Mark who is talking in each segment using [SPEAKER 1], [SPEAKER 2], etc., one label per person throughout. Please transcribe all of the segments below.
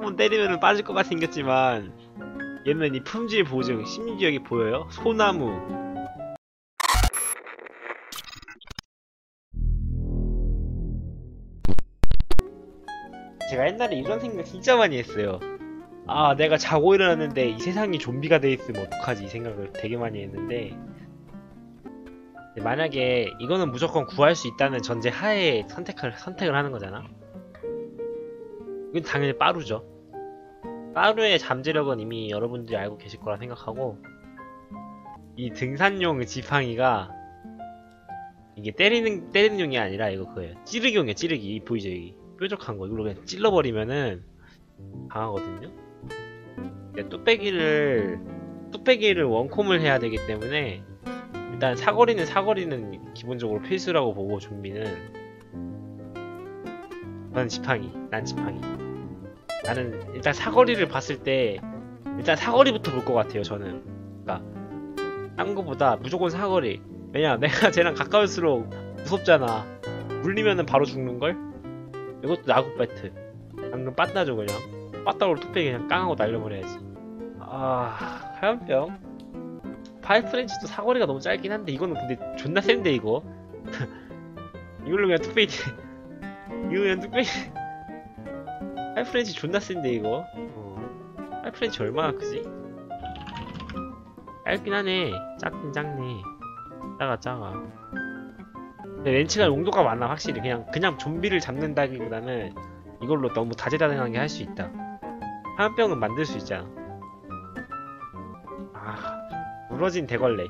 [SPEAKER 1] 한 번 때리면 빠질 것 같이 생겼지만 얘는 이 품질 보증 여기 보여요? 소나무. 제가 옛날에 이런 생각 진짜 많이 했어요. 아 내가 자고 일어났는데 이 세상이 좀비가 돼 있으면 어떡하지? 이 생각을 되게 많이 했는데 만약에 이거는 무조건 구할 수 있다는 전제 하에 선택을 선택을 하는 거잖아. 이건 당연히 빠루죠 빠루의 잠재력은 이미 여러분들이 알고 계실 거라 생각하고 이 등산용 지팡이가 이게 때리는 때리는 용이 아니라 이거 그거예요. 찌르기용이야 찌르기. 보이죠 여기? 뾰족한 거. 이걸로 그냥 찔러버리면은 강하거든요. 뚝배기를 뚝배기를 원콤을 해야 되기 때문에 일단 사거리는 사거리는 기본적으로 필수라고 보고 좀비는. 난 지팡이 난 지팡이 나는 일단 사거리를 봤을 때 일단 사거리부터 볼 것 같아요 저는. 그니까 딴 거보다 무조건 사거리. 왜냐 내가 쟤랑 가까울수록 무섭잖아. 물리면은 바로 죽는걸? 이것도 나국 배트. 방금 빠따죠 그냥. 빠따로 뚝배기 그냥 깡하고 날려버려야지. 아 하얀병. 파이프렌치도 사거리가 너무 짧긴 한데 이거는 근데 존나 센데 이거? 이걸로 그냥 뚝배기 이거 그냥 뚝배기 파이프렌치 존나 센데 이거? 어. 파이프렌치 얼마나 크지? 짧긴 하네. 작긴 작네. 작아 작아. 근데 렌치가 용도가 많아 확실히. 그냥 그냥 좀비를 잡는다기보다는 이걸로 너무 다재다능하게 할 수 있다. 화염병은 만들 수 있잖아. 아 부러진 대걸레.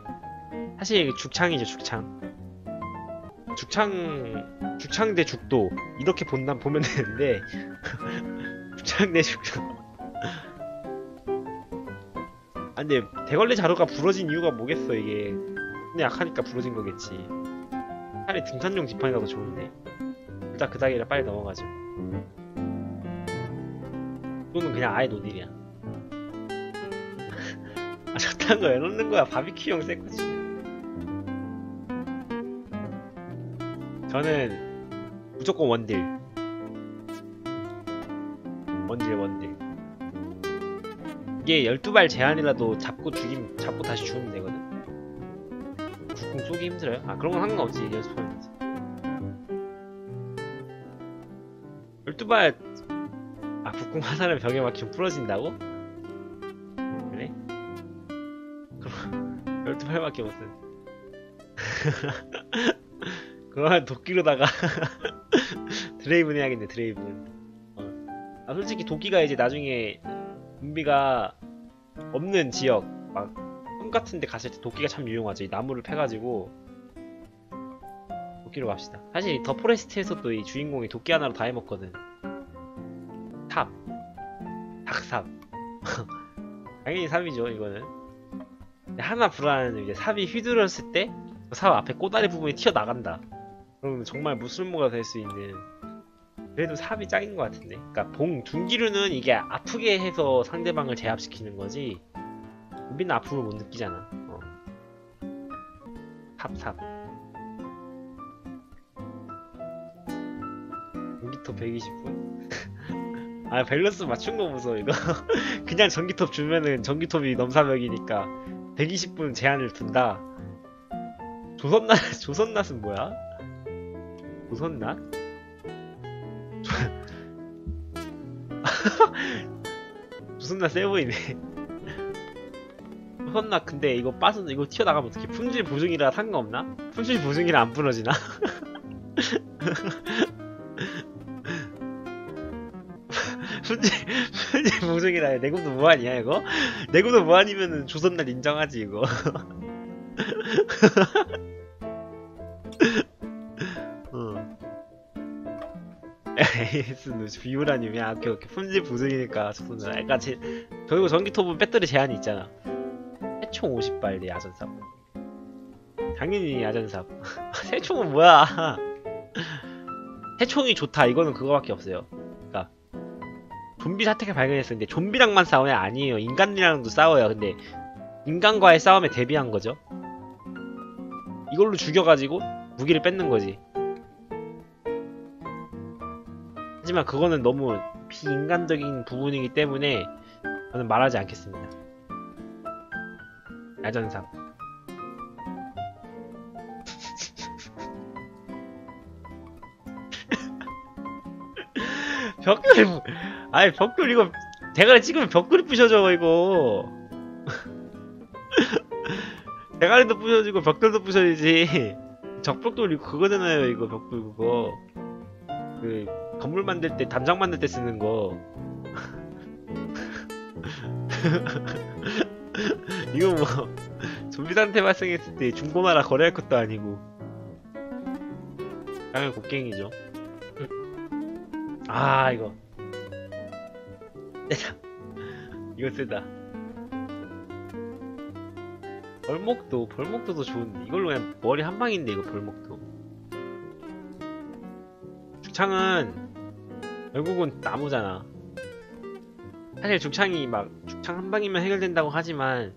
[SPEAKER 1] 사실 이게 죽창이죠 죽창 죽창 죽창 대 죽도 이렇게 본다 보면 되는데 죽창 대 죽도. 아 근데 대걸레 자루가 부러진 이유가 뭐겠어 이게. 근데 약하니까 부러진 거겠지. 차라리 등산용 지팡이가 더 좋은데. 일단 그 단계라 빨리 넘어가죠. 또는 그냥 아예 노딜이야. 아 저딴 거왜 넣는 거야? 바비큐용 새꼬치 저는 무조건 원딜 원딜 원딜 이게 12발 제한이라도 잡고 죽임 잡고 다시 죽으면 되거든 국궁 쏘기 힘들어요? 아 그런 건 상관없지 연습하면 되지 12발 아 국궁 화살을 벽에 막히면 부러진다고? 그래? 그럼 12발밖에 못 쓰 그러면 도끼로다가 드레이븐 해야겠네 드레이븐 어. 아 솔직히 도끼가 이제 나중에 좀비가 없는 지역 막 같은 데 갔을 때 도끼가 참 유용하죠. 이 나무를 패가지고 도끼로 갑시다. 사실 더 포레스트에서도 이 주인공이 도끼 하나로 다 해먹거든. 삽, 닭삽. 당연히 삽이죠. 이거는 하나 불안은 이제 삽이 휘둘렀을 때삽 앞에 꼬다리 부분이 튀어나간다. 그러면 정말 무술모가 될 수 있는 그래도 삽이 짱인 것 같은데. 그러니까 봉 둔기류는 이게 아프게 해서 상대방을 제압시키는 거지. 우리는 아픔을 못 느끼잖아. 어. 삽삽. 전기톱 120분? 아 밸런스 맞춘 거 무서워 이거. 그냥 전기톱 주면은 전기톱이 넘사벽이니까 120분 제한을 둔다. 조선낫 조선낫은 뭐야? 조선낫? 조선낫 세 보이네. 헛나 근데 이거 빠져 이거 튀어나가면 어떻게 품질 보증이라 상관없나? 품질 보증이라 안 부러지나? 품질 품질 보증이라 내구도 무한이야 이거? 내구도 무한이면은 조선날 인정하지 이거 에이스는 비유라님이 아 오케이 오케이 품질 보증이니까 조선날 약간 제 저희고 전기톱은 배터리 제한이 있잖아. 새총 50발 내 야전삽 당연히 야전삽 새총은 뭐야? 새총이 좋다. 이거는 그거밖에 없어요. 그니까 좀비 사택을 발견했었는데 좀비랑만 싸우냐? 아니에요. 인간이랑도 싸워요. 근데 인간과의 싸움에 대비한 거죠. 이걸로 죽여가지고 무기를 뺏는 거지 하지만 그거는 너무 비인간적인 부분이기 때문에 저는 말하지 않겠습니다. 야전상. 벽돌이 부- 아니 벽돌 이거 대가리 찍으면 벽돌이 부셔져 이거 대가리도 부셔지고 벽돌도 부셔지지 적벽돌 이거 그거잖아요 이거 벽돌 그거 그 건물 만들 때 담장 만들 때 쓰는 거. 이거 뭐 좀비 상태 발생했을 때 중고나라 거래할 것도 아니고. 당연히 곡괭이죠. 아 이거. 세다. 이거 세다. 벌목도 벌목도도 좋은데. 이걸로 그냥 머리 한 방인데 이거 벌목도. 죽창은 결국은 나무잖아. 사실 죽창이 막 죽창 한 방이면 해결된다고 하지만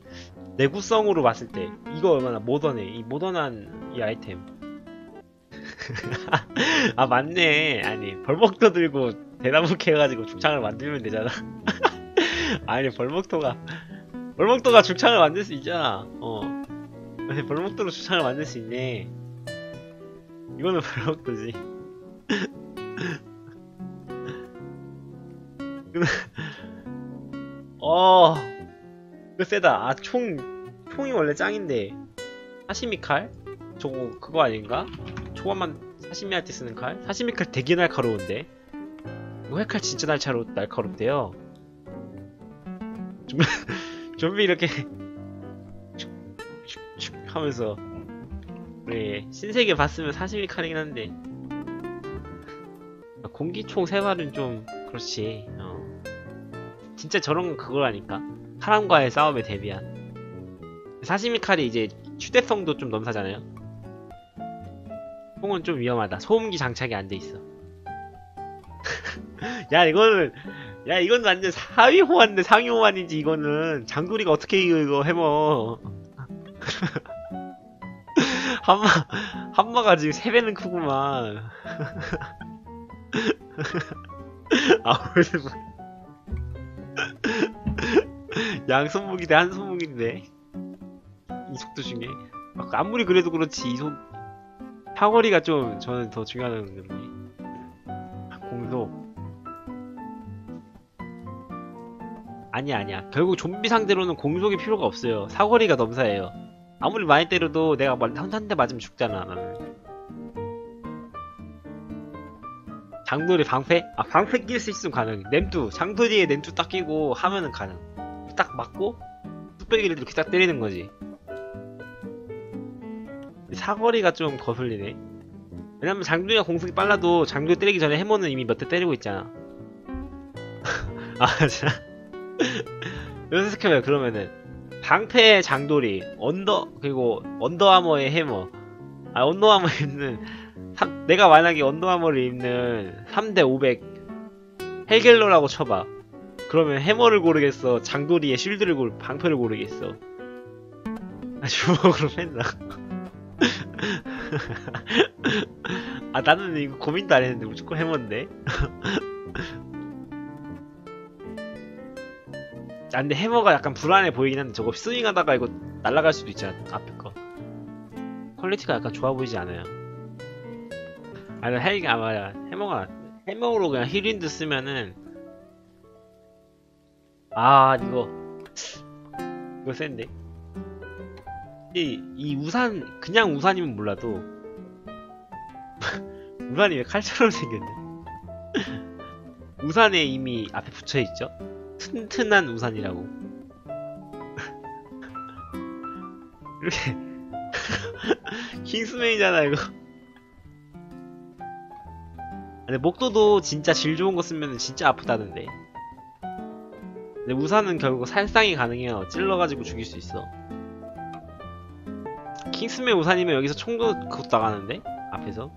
[SPEAKER 1] 내구성으로 봤을 때 이거 얼마나 모던해. 이 모던한 이 아이템. 아 맞네. 아니 벌목도 들고 대나무 캐가지고 죽창을 만들면 되잖아. 아니 벌목도가 벌목도가 죽창을 만들 수 있잖아. 어. 벌목도로 죽창을 만들 수 있네. 이거는 벌목도지 어 이거 세다 아 총 총이 원래 짱인데 사시미 칼? 저거 그거 아닌가? 초반만 사시미 할 때 쓰는 칼? 사시미 칼 되게 날카로운데 이거 회칼 진짜 날카로, 날카롭대요 좀, 좀비 이렇게 하면서 우리 신세계 봤으면 사시미 칼이긴 한데 아, 공기총 세 발은 좀 그렇지 어. 진짜 저런 건 그거라니까? 사람과의 싸움에 대비한. 사시미 칼이 이제 휴대성도 좀 넘사잖아요? 총은 좀 위험하다. 소음기 장착이 안 돼 있어. 야 이거는 야 이건 완전 사위 호환인데 상위 호환이지 이거는 장돌이가 어떻게 이거 이거 해머 한마 한마가 지금 세 배는 크구만. 아 무슨 양손목이 대 한손목인데. 이 속도 중에. 아, 아무리 그래도 그렇지 이손 사거리가 좀 저는 더 중요하다는 건데 공속 아니야 아니야. 결국 좀비 상대로는 공속이 필요가 없어요. 사거리가 넘사예요. 아무리 많이 때려도 내가 한대 맞으면 죽잖아 나는. 장돌이 방패? 아 방패 낄 수 있으면 가능 냄투 장돌이에 냄투 딱 끼고 하면은 가능 딱 맞고 뚝배기를 이렇게 딱 때리는 거지. 사거리가 좀 거슬리네. 왜냐면 장돌이가 공속이 빨라도 장돌이 때리기 전에 해머는 이미 몇 대 때리고 있잖아. 아 진짜. 연습해요 그러면은. 방패 장돌이 언더 그리고 언더아머의 해머. 아 언더아머 입는 삼- 내가 만약에 언더아머를 입는 3대 500 헬겔러라고 쳐봐 그러면 해머를 고르겠어. 장돌이의 쉴드를 고르 방패를 고르겠어. 아 주먹으로 팬다. 아 나는 이거 고민도 안 했는데 무조건 해머인데. 아 근데 해머가 약간 불안해 보이긴 한데 저거 스윙하다가 이거 날아갈 수도 있잖아 앞에 거. 퀄리티가 약간 좋아 보이지 않아요. 아니 헬기 아 맞아. 해머가 해머로 그냥 힐윈드 쓰면은 아 이거. 이거 센데. 이, 이 우산 그냥 우산이면 몰라도. 우산이 왜 칼처럼 생겼냐? 우산에 이미 앞에 붙여있죠? 튼튼한 우산이라고. 이렇게. 킹스맨이잖아 이거. 근데 목도도 진짜 질 좋은 거 쓰면 진짜 아프다던데 근데 우산은 결국 살상이 가능해요. 찔러가지고 죽일 수 있어. 킹스맨 우산이면 여기서 총도 그것도 나가는데? 앞에서?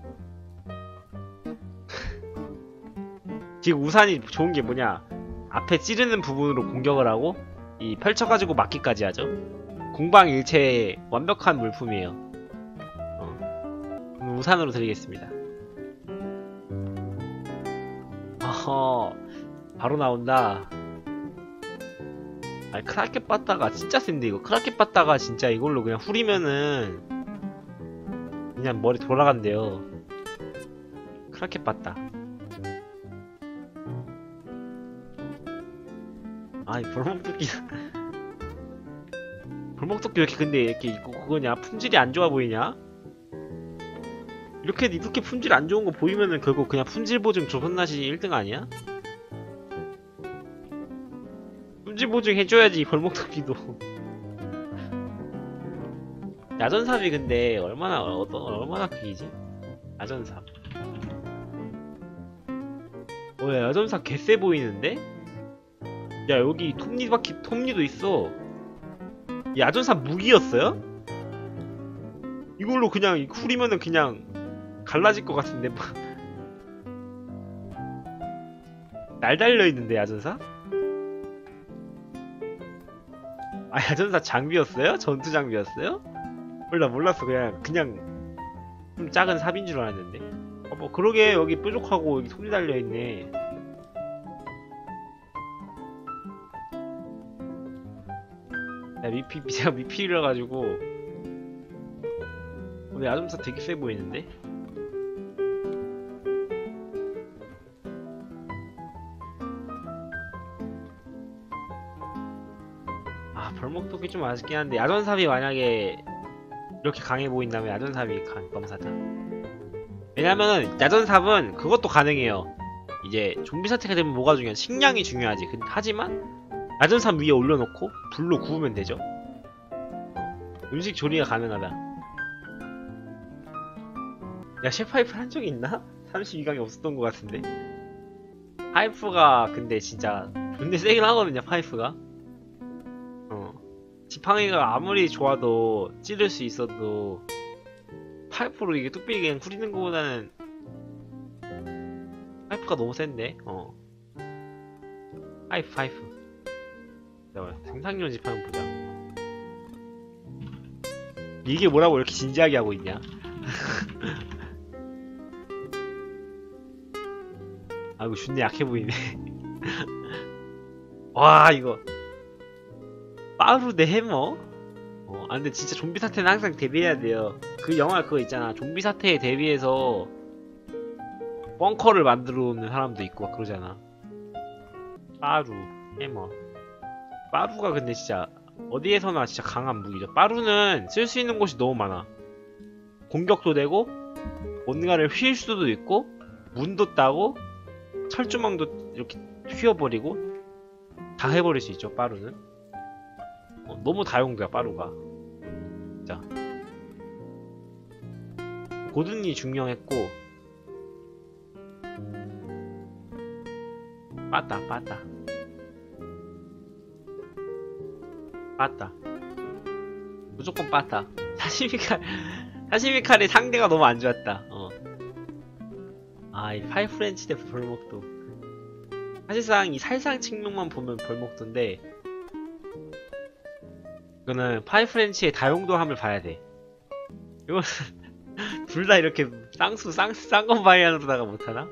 [SPEAKER 1] 지금 우산이 좋은 게 뭐냐? 앞에 찌르는 부분으로 공격을 하고 이 펼쳐가지고 막기까지 하죠. 공방일체의 완벽한 물품이에요. 어. 우산으로 드리겠습니다. 아어 바로 나온다 아니 크라켓 빠따가 진짜 센데 이거. 크라켓 빠따가 진짜 이걸로 그냥 후리면은 그냥 머리 돌아간대요. 크라켓 빠따. 아이 벌목도끼 벌목도끼 왜 이렇게 근데 이렇게 이거 그거냐? 품질이 안 좋아 보이냐? 이렇게 이렇게 품질 안 좋은 거 보이면은 결국 그냥 품질 보증 조선나시 1등 아니야? 품질 보증 해줘야지 벌목도끼도 야전삽이 근데 얼마나 어떤 얼마나 크기지? 야전삽 어야 야전삽 개쎄 보이는데? 야 여기 톱니 바퀴 톱니도 있어 야전삽 무기였어요? 이걸로 그냥 후리면은 그냥 갈라질 것 같은데 뭐. 날 달려있는데 야전사? 아 야전사 장비였어요? 전투 장비였어요? 몰라 몰랐어 그냥 그냥 좀 작은 삽인 줄 알았는데 어, 뭐 그러게 여기 뾰족하고 여기 손이 달려있네 야 미피 제가 미필이라 가지고 근데 야전사 되게 세 보이는데? 좀 아쉽긴 한데 야전삽이 만약에 이렇게 강해 보인다면 야전삽이 강, 검사자 왜냐면은 야전삽은 그것도 가능해요. 이제 좀비 사태가 되면 뭐가 중요해 식량이 중요하지. 근- 하지만 야전삽 위에 올려놓고 불로 구우면 되죠. 음식 조리가 가능하다. 야 셰프하이프 한 적이 있나? 32강이 없었던 것 같은데. 파이프가 근데 진짜 존나 세긴 하거든요 파이프가. 어 지팡이가 아무리 좋아도 찌를 수 있어도 파이프로 이게 뚝배기 그냥 후리는 것보다는 파이프가 너무 센데? 어. 파이프 파이프. 잠깐만 생산용 지팡이 보자. 이게 뭐라고 이렇게 진지하게 하고 있냐? 아 이거 존나 약해 보이네. 와 이거 대 해머? 어, 아 근데 진짜 좀비 사태는 항상 대비해야 돼요. 그 영화 그거 있잖아. 좀비 사태에 대비해서 벙커를 만들어 놓는 사람도 있고 막 그러잖아. 빠루 해머. 빠루가 근데 진짜 어디에서나 진짜 강한 무기죠. 빠루는 쓸 수 있는 곳이 너무 많아. 공격도 되고 뭔가를 휠 수도 있고 문도 따고 철조망도 이렇게 휘어버리고 다 해버릴 수 있죠 빠루는 어, 너무 다용도야 빠루가. 자. 고든이 중요했고. 빠따 빠따. 빠따. 무조건 빠따. 사시미칼 사시미칼의 상대가 너무 안 좋았다. 어. 아이 파이프렌치 대 벌목도. 사실상 이 살상 측면만 보면 벌목도인데 이거는 파이프렌치의 다용도함을 봐야 돼 이거는 둘다 이렇게 쌍수 쌍, 쌍건 바이안으로다가 못하나?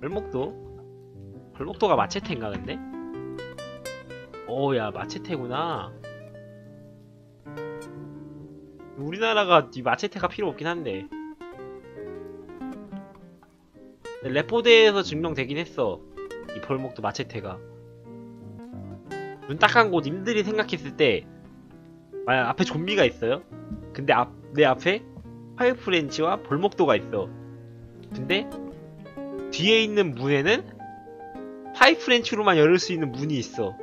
[SPEAKER 1] 벌목도? 벌목도가 마체테인가 근데? 오야 마체테구나 우리나라가 이 마체테가 필요 없긴 한데 레포대에서 증명되긴 했어 이 벌목도 마체테가 눈 딱 감고 님들이 생각했을 때 만약 앞에 좀비가 있어요? 근데 앞, 내 앞에 파이프렌치와 벌목도가 있어. 근데 뒤에 있는 문에는 파이프렌치로만 열을 수 있는 문이 있어.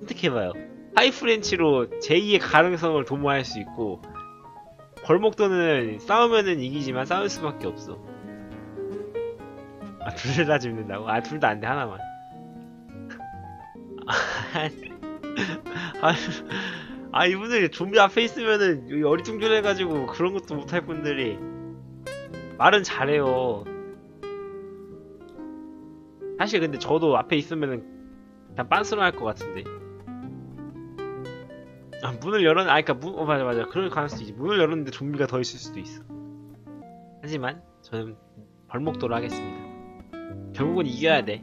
[SPEAKER 1] 선택해봐요. 파이프렌치로 제2의 가능성을 도모할 수 있고 벌목도는 싸우면은 이기지만 싸울 수밖에 없어. 아 둘 다 죽는다고? 아 둘 다 안 돼 하나만 아, 아 이분들이 좀비 앞에 있으면은 어리둥절해가지고 그런 것도 못할 분들이 말은 잘해요. 사실 근데 저도 앞에 있으면은 그냥 빤스로 할 것 같은데. 아 문을 열었.. 아 그니까 문.. 어 맞아 맞아. 그럴 가능성도 있지. 문을 열었는데 좀비가 더 있을 수도 있어. 하지만 저는 벌목도로 하겠습니다. 결국은 이겨야 돼.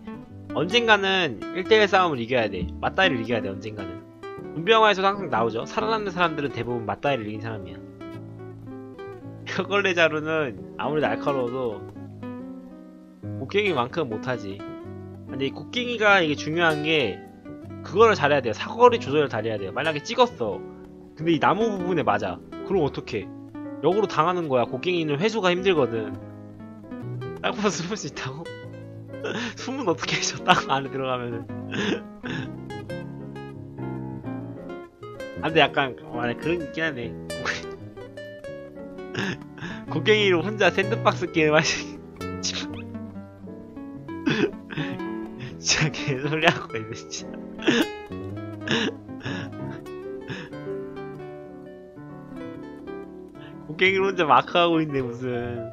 [SPEAKER 1] 언젠가는 1대1 싸움을 이겨야 돼. 맞다이를 이겨야 돼, 언젠가는. 좀비 영화에서도 항상 나오죠. 살아남는 사람들은 대부분 맞다이를 이긴 사람이야. 혀걸레 자루는 아무리 날카로워도 곡괭이만큼 못하지. 근데 이 곡괭이가 이게 중요한 게 그거를 잘해야 돼요. 사거리 조절을 잘해야 돼요. 만약에 찍었어. 근데 이 나무 부분에 맞아. 그럼 어떡해. 역으로 당하는 거야. 곡괭이는 회수가 힘들거든. 땅콩 숨을 수 있다고? 숨은 어떻게 해줘? 땅 안에 들어가면은. 아, 근데 약간, 만약 그런 게 있긴 하네. 곡괭이로 혼자 샌드박스 게임 하시, 진짜 개소리 하고 있네, 진짜. 곡괭이로 혼자 마크하고 있네, 무슨.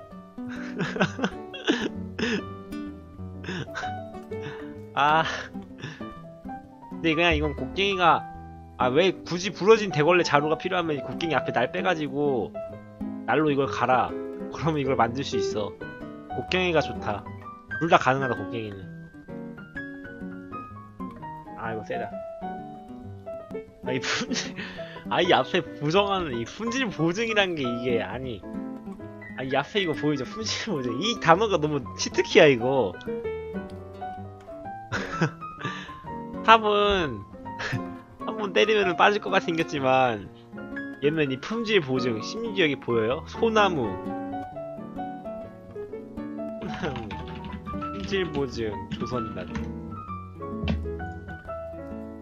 [SPEAKER 1] 아. 근데 그냥 이건 곡괭이가, 아, 왜 굳이 부러진 대걸레 자루가 필요하면 이 곡괭이 앞에 날 빼가지고, 날로 이걸 갈아. 그러면 이걸 만들 수 있어. 곡괭이가 좋다. 둘 다 가능하다, 곡괭이는. 아, 이거 세다. 아, 이 품질, 아, 이 앞에 부정하는 이 품질 보증이란 게 이게, 아니. 아, 이 앞에 이거 보이죠? 품질 보증. 이 단어가 너무 치트키야, 이거. 탑은, 한 번 때리면 빠질 것 같이 생겼지만, 얘는 이 품질 보증, 심지어 여기 보여요? 소나무. 소나무. 품질 보증, 조선단.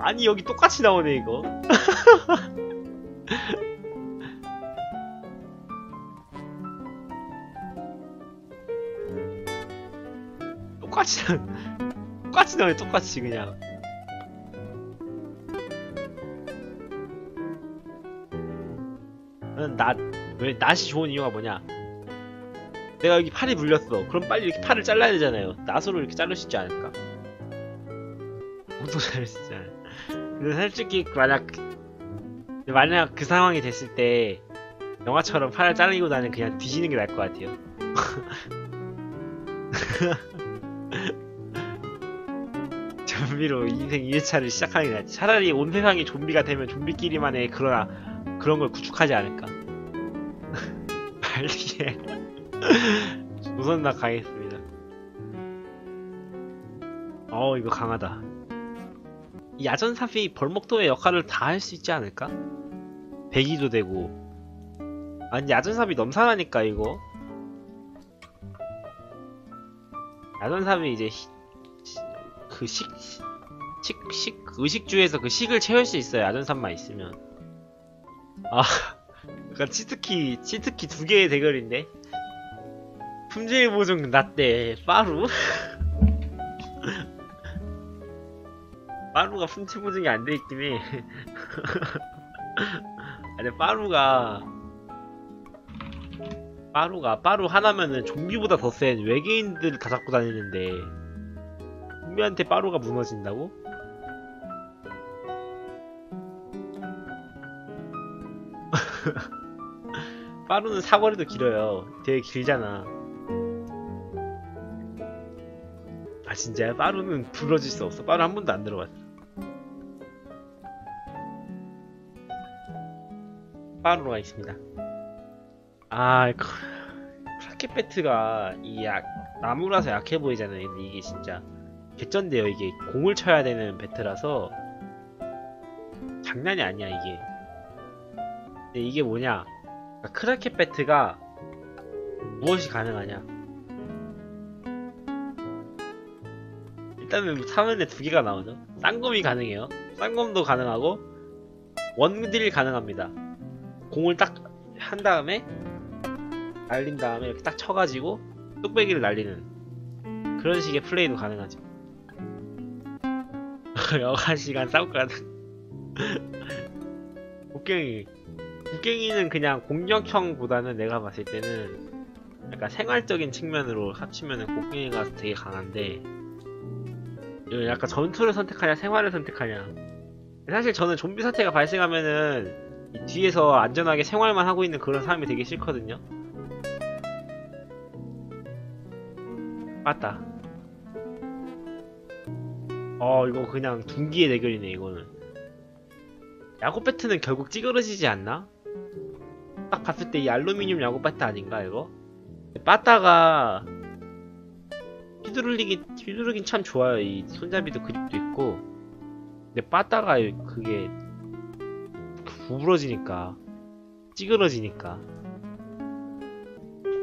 [SPEAKER 1] 아니, 여기 똑같이 나오네, 이거. 똑같이, 나- 똑같이 나오네, 똑같이, 그냥. 나는 낫, 왜 낫이 좋은 이유가 뭐냐? 내가 여기 팔이 물렸어. 그럼 빨리 이렇게 팔을 잘라야 되잖아요. 낫으로 이렇게 자를 수 있지 않을까? 엄청 자를 수 있잖아요. 근데 솔직히 만약 만약 그 상황이 됐을 때 영화처럼 팔을 잘리고 나는 그냥 뒤지는 게 나을 것 같아요. 좀비로 인생 2회차를 시작하는 게 낫지. 차라리 온 세상이 좀비가 되면 좀비끼리만의 그런 그런 걸 구축하지 않을까? 빨리 해. 우선 나 가겠습니다. 어, 이거 강하다. 이 야전삽이 벌목도의 역할을 다 할 수 있지 않을까? 배기도 되고. 아니, 야전삽이 넘사라니까, 이거. 야전삽이 이제, 히- 시- 그 식, 식, 식, 의식주에서 그 식을 채울 수 있어요, 야전삽만 있으면. 아, 약간 치트키, 치트키 두 개의 대결인데? 품질 보증 낮대, 빠루? 빠루가 품질 보증이 안 돼 있긴 해. 아니, 빠루가, 빠루가, 빠루 하나면은 좀비보다 더 센 외계인들 다 잡고 다니는데, 좀비한테 빠루가 무너진다고? 빠루는 사거리도 길어요. 되게 길잖아. 아 진짜야? 빠루는 부러질 수 없어. 빠루 한 번도 안 들어봤어. 빠루가 있습니다. 아, 크- 크라켓 배트가 이 약, 나무라서 약해 보이잖아요. 근데 이게 진짜 개쩐데요. 이게 공을 쳐야 되는 배트라서 장난이 아니야 이게. 근데 이게 뭐냐? 그러니까 크라켓 배트가 무엇이 가능하냐? 일단은 사면에 두 개가 나오죠. 쌍검이 가능해요. 쌍검도 가능하고 원딜 가능합니다. 공을 딱 한 다음에 날린 다음에 이렇게 딱 쳐가지고 뚝배기를 날리는 그런 식의 플레이도 가능하죠. 여가 시간 싸울 것 같은. 곡괭이. 곡괭이는 그냥 공격형보다는 내가 봤을 때는 약간 생활적인 측면으로 합치면은 곡괭이가 되게 강한데 이거 약간 전투를 선택하냐 생활을 선택하냐. 사실 저는 좀비 사태가 발생하면은 이 뒤에서 안전하게 생활만 하고 있는 그런 사람이 되게 싫거든요. 맞다. 어 이거 그냥 둔기의 대결이네 이거는. 야구 배트는 결국 찌그러지지 않나? 딱 봤을 때 이 알루미늄 야구 배트 아닌가 이거? 빠따가 휘두르기 휘두르긴 참 좋아요 이 손잡이도 그립도 있고 근데 빠따가 그게 구부러지니까 찌그러지니까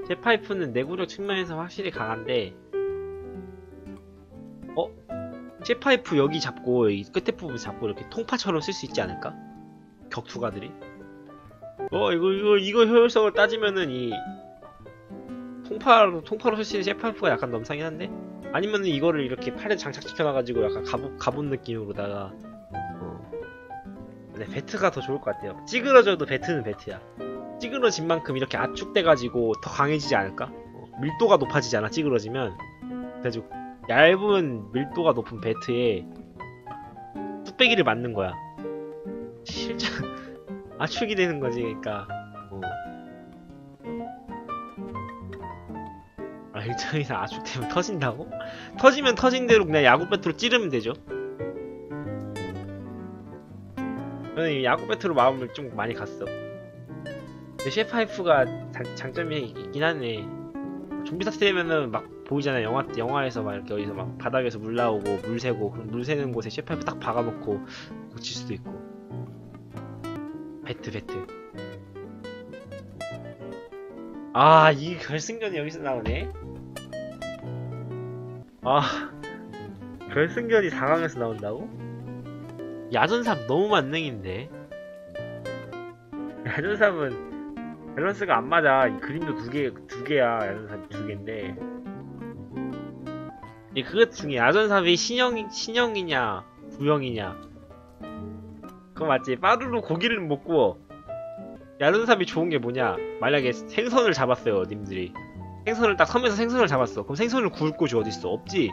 [SPEAKER 1] 제 파이프는 내구력 측면에서 확실히 강한데 어? 제 파이프 여기 잡고 이 끝에 부분 잡고 이렇게 통파처럼 쓸 수 있지 않을까? 격투가들이 어 이거 이거 이거 효율성을 따지면은 이 통파로 통파로 쓸수 있는 제 파이프가 약간 넘상이 한데? 아니면은 이거를 이렇게 팔에 장착시켜놔가지고 약간 가옷 가옷 느낌으로다가 어. 근데 배트가 더 좋을 것 같아요. 찌그러져도 배트는 배트야. 찌그러진 만큼 이렇게 압축돼가지고 더 강해지지 않을까? 어, 밀도가 높아지지 않아 찌그러지면. 그래가지고 얇은 밀도가 높은 배트에 뚝배기를 맞는 거야 압축이 되는 거지 그러니까. 어. 아 일정 이상 압축되면 터진다고? 터지면 터진 대로 그냥 야구 배트로 찌르면 되죠. 저는 이 야구 배트로 마음을 좀 많이 갔어. 셰파이프가 장점이 있긴 하네. 좀비 사태 되면은 막 보이잖아 영화 영화에서 막 이렇게 어디서 막 바닥에서 물 나오고 물 새고 그럼 물 새는 곳에 셰파이프 딱 박아놓고 고칠 수도 있고 배트 배트 아 이 결승전이 여기서 나오네 아 결승전이 4강에서 나온다고? 야전삽 너무 만능인데 야전삽은 밸런스가 안 맞아. 이 그림도 두 개, 두 개야. 야전삽이 두 개인데. 이 그것 중에 야전삽이 신형, 신형이냐, 구형이냐. 그거 맞지? 빠르로 고기를 못 구워. 야전삽이 좋은 게 뭐냐? 만약에 생선을 잡았어요, 님들이. 생선을 딱 섬에서 생선을 잡았어. 그럼 생선을 구울 곳이 어딨어? 없지?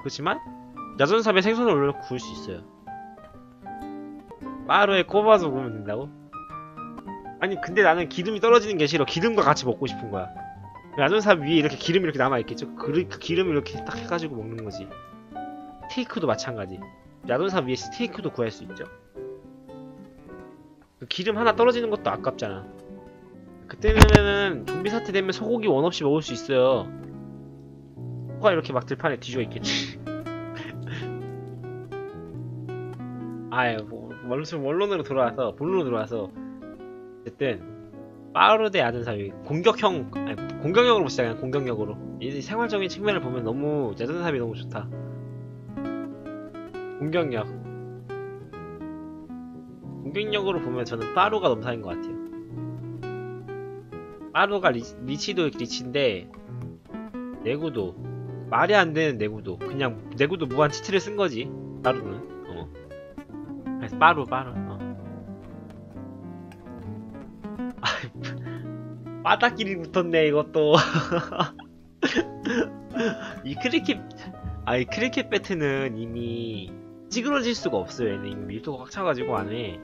[SPEAKER 1] 그렇지만, 야전삽에 생선을 원래 구울 수 있어요. 빠르에 꼽아서 구우면 된다고? 아니 근데 나는 기름이 떨어지는 게 싫어 기름과 같이 먹고 싶은 거야 야전삽 위에 이렇게 기름이 이렇게 남아있겠죠 그, 그 기름을 이렇게 딱 해가지고 먹는 거지 스테이크도 마찬가지 야전삽 위에 스테이크도 구할 수 있죠 그 기름 하나 떨어지는 것도 아깝잖아. 그때면은 좀비 사태 되면 소고기 원 없이 먹을 수 있어요. 코가 이렇게 막 들판에 뒤져 있겠지. 아유 뭐 원론으로 돌아와서 본론으로 돌아와서 어쨌든 빠르 대 야전삽이 공격형 아니, 공격력으로 보시자 그냥 공격력으로. 이 생활적인 측면을 보면 너무 야전삽이 너무 좋다. 공격력 공격력으로 보면 저는 빠루가 넘사인 것 같아요. 빠루가 리, 리치도 리치인데 내구도. 말이 안 되는 내구도. 그냥 내구도 무한 치트를 쓴 거지 빠루는. 어. 그래서 빠루 빠루 어. 바닥끼리 붙었네 이것도. 이 크리켓 아이 크리켓 배트는 이미 찌그러질 수가 없어요. 얘는 이미 밀도가 꽉 차가지고 안에.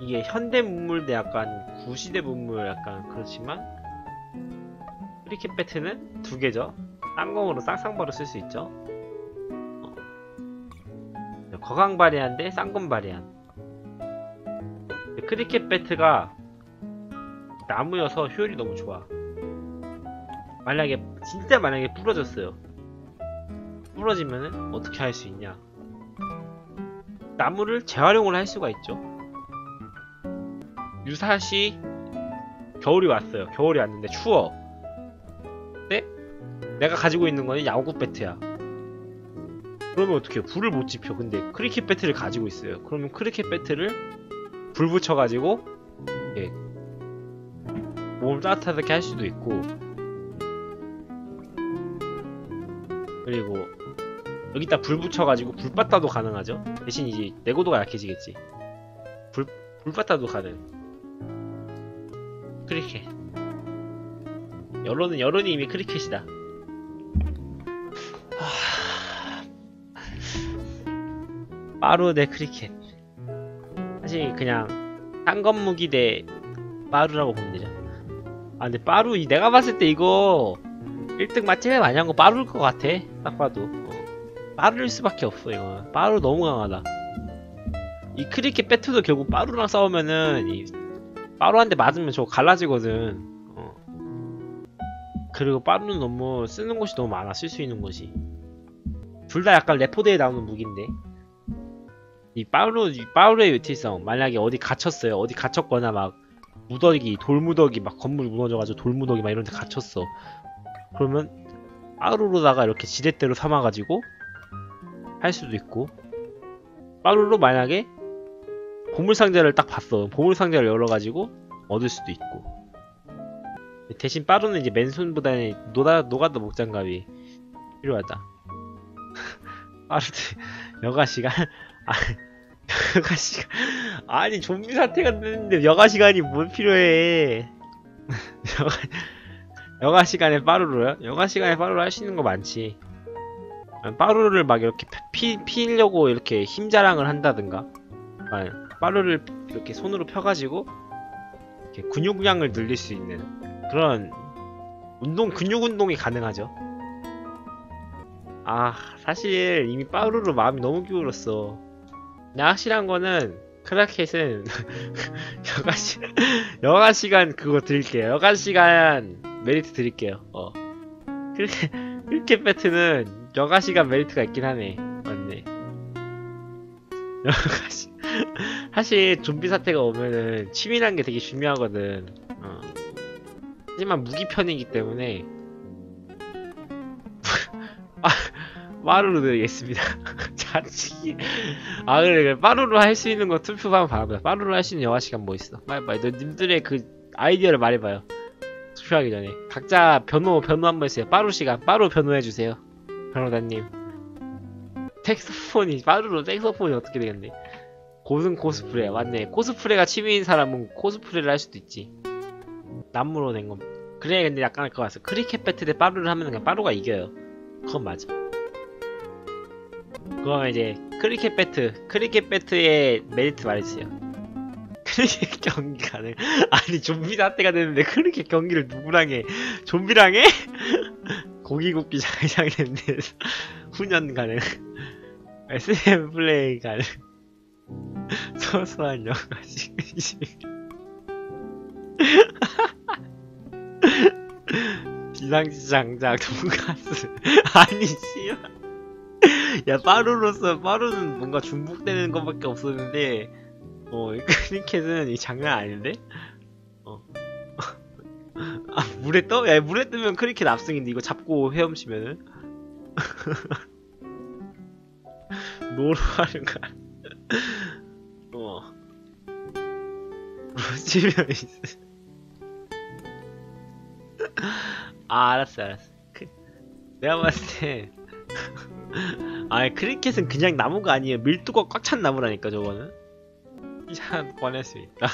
[SPEAKER 1] 이게 현대 문물 대 약간 구시대 문물 약간 그렇지만 크리켓 배트는 두 개죠. 쌍검으로 쌍쌍바로 쓸 수 있죠. 어. 거강 바리안 대 쌍검 바리안. 크리켓 배트가 나무여서 효율이 너무 좋아. 만약에 진짜 만약에 부러졌어요 부러지면은 어떻게 할 수 있냐? 나무를 재활용을 할 수가 있죠. 유사시 겨울이 왔어요. 겨울이 왔는데 추워. 근데 내가 가지고 있는 거는 야구 배트야. 그러면 어떻게 해요? 불을 못 지펴. 근데 크리켓 배트를 가지고 있어요. 그러면 크리켓 배트를 불 붙여가지고 예, 몸을 따뜻하게 할 수도 있고. 그리고 여기다 불 붙여가지고 불바다도 가능하죠? 대신 이제 내고도가 약해지겠지. 불, 불바다도 가능. 크리켓. 여론은 여론이 이미 크리켓이다. 빠루 대 크리켓. 사실 그냥 딴건 무기 대 빠루라고 보면 되죠. 아 근데 빠루 이 내가 봤을 때 이거 1등 맛집에 많이 한 거 빠루일 것 같아. 딱 봐도. 어. 빠루일 수밖에 없어, 이거. 빠루 너무 강하다. 이 크리켓 배트도 결국 빠루랑 싸우면은, 이, 빠루한테 맞으면 저거 갈라지거든. 어. 그리고 빠루는 너무 쓰는 곳이 너무 많아, 쓸 수 있는 곳이. 둘 다 약간 레포드에 나오는 무기인데. 이 빠루, 이 빠루의 유틸성. 만약에 어디 갇혔어요. 어디 갇혔거나 막, 무더기, 돌무더기, 막 건물 무너져가지고 돌무더기 막 이런 데 갇혔어. 그러면 빠루로다가 이렇게 지렛대로 삼아가지고 할 수도 있고 빠루로 만약에 보물상자를 딱 봤어. 보물상자를 열어가지고 얻을 수도 있고. 대신 빠루는 이제 맨손보다는 노다, 노가다 목장갑이 필요하다. 빠루도 여가시간? 아 여가시간? 아니 좀비 사태가 됐는데 여가시간이 뭘 필요해? 여가 여가 시간에 빠루로요? 여가 시간에 빠루로 할 수 있는 거 많지. 빠루를 막 이렇게 피, 피려고 이렇게 힘 자랑을 한다든가. 아니, 빠루를 이렇게 손으로 펴가지고 이렇게 근육량을 늘릴 수 있는 그런 운동, 근육 운동이 가능하죠. 아, 사실 이미 빠루로 마음이 너무 기울었어. 근데 확실한 거는 크라켓은 여가 시 여가 시간 그거 드릴게요. 여가 시간 메리트 드릴게요. 어. 그렇게 이렇게 배트는 여가 시간 메리트가 있긴 하네. 맞네. 여가 시 사실 좀비 사태가 오면은 치밀한 게 되게 중요하거든. 어. 하지만 무기 편이기 때문에 아, 마루로 드리겠습니다. 자치기. 아 그래 빠루로 할 수 있는 거 투표 한번 봐봐. 빠루로 할 수 있는 여가 시간 뭐 있어? 빨리 빨리 너 님들의 그 아이디어를 말해봐요. 투표하기 전에 각자 변호 변호 한번 했어요. 빠루 시간 빠루 변호해 주세요. 변호사님. 텍스폰이 빠루로 텍스폰이 어떻게 되겠네. 고승 코스프레 맞네. 코스프레가 취미인 사람은 코스프레를 할 수도 있지. 나무로 된 건. 그래 근데 약간 그거 같어. 크리켓 배틀에 빠루를 하면 그냥 빠루가 이겨요. 그건 맞아. 그러면 이제 크리켓 배트 크리켓 배트의 메리트 말해주세요. 크리켓 경기 가능. 아니 좀비 사태가 되는데 크리켓 경기를 누구랑 해? 좀비랑 해? 고기 굽기 장장이 되는데 훈연 가능. SM 플레이 가능. 소소한 여가식. 비상시 장작 돈가스. 아니 씨발. 야 빠루로서 빠루는 뭔가 중복되는 것밖에 없었는데 어, 이 크리켓은 이 장난 아닌데? 어. 아, 물에 떠? 야, 물에 뜨면 크리켓 압승인데, 이거 잡고 헤엄치면은? 노로 하는 거야. 어. 물치면 있어. 아, 알았어, 알았어. 크, 내가 봤을 때, 아니, 크리켓은 그냥 나무가 아니에요. 밀도가 꽉 찬 나무라니까, 저거는. 참 꺼낼 수 있다.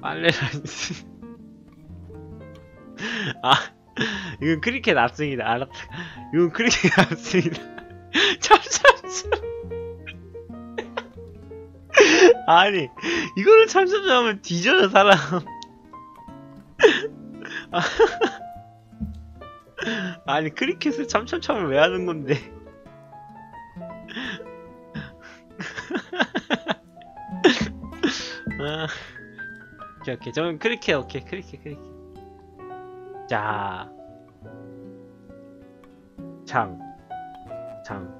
[SPEAKER 1] 빨래를 아 이건 크리켓 압승이다. 알았다. 이건 크리켓 압승이다. 참참참. 아니 이거를 참참참 하면 뒤져요 사람. 아니 크리켓을 참참참을 왜 하는 건데? 아, 오케이 오케이 저는 크리켓 오케이 크리켓 크리켓 자 장, 장,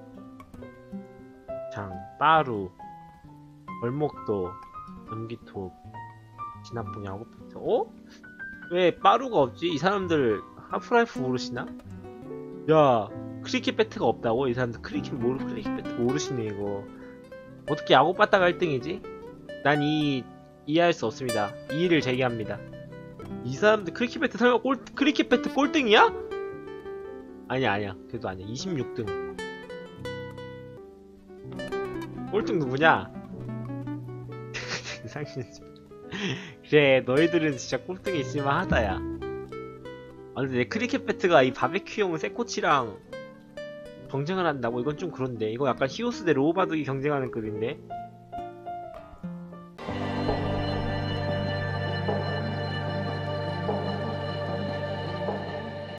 [SPEAKER 1] 장, 빠루, 벌목도, 전기톱, 진압봉, 야구패트. 어? 왜 빠루가 없지? 이 사람들 하프라이프 모르시나? 야, 크리켓 배트가 없다고? 이 사람들 크리켓 모르, 크리켓 배트 모르시네, 이거. 어떻게 야구 빠따가 1등이지? 난 이, 이해할 수 없습니다. 이의를 제기합니다. 이 사람들 크리켓 배트 설마 꼴, 크리켓 배트 꼴등이야? 아니야, 아니야. 그래도 아니야. 26등. 꼴등 누구냐? 상신 그래, 너희들은 진짜 꼴등에 있을만 하다야. 아, 근데 내 크리켓 배트가 이 바베큐용 새꼬치랑 경쟁을 한다고? 이건 좀 그런데. 이거 약간 히오스 대 로우바둑이 경쟁하는 급인데?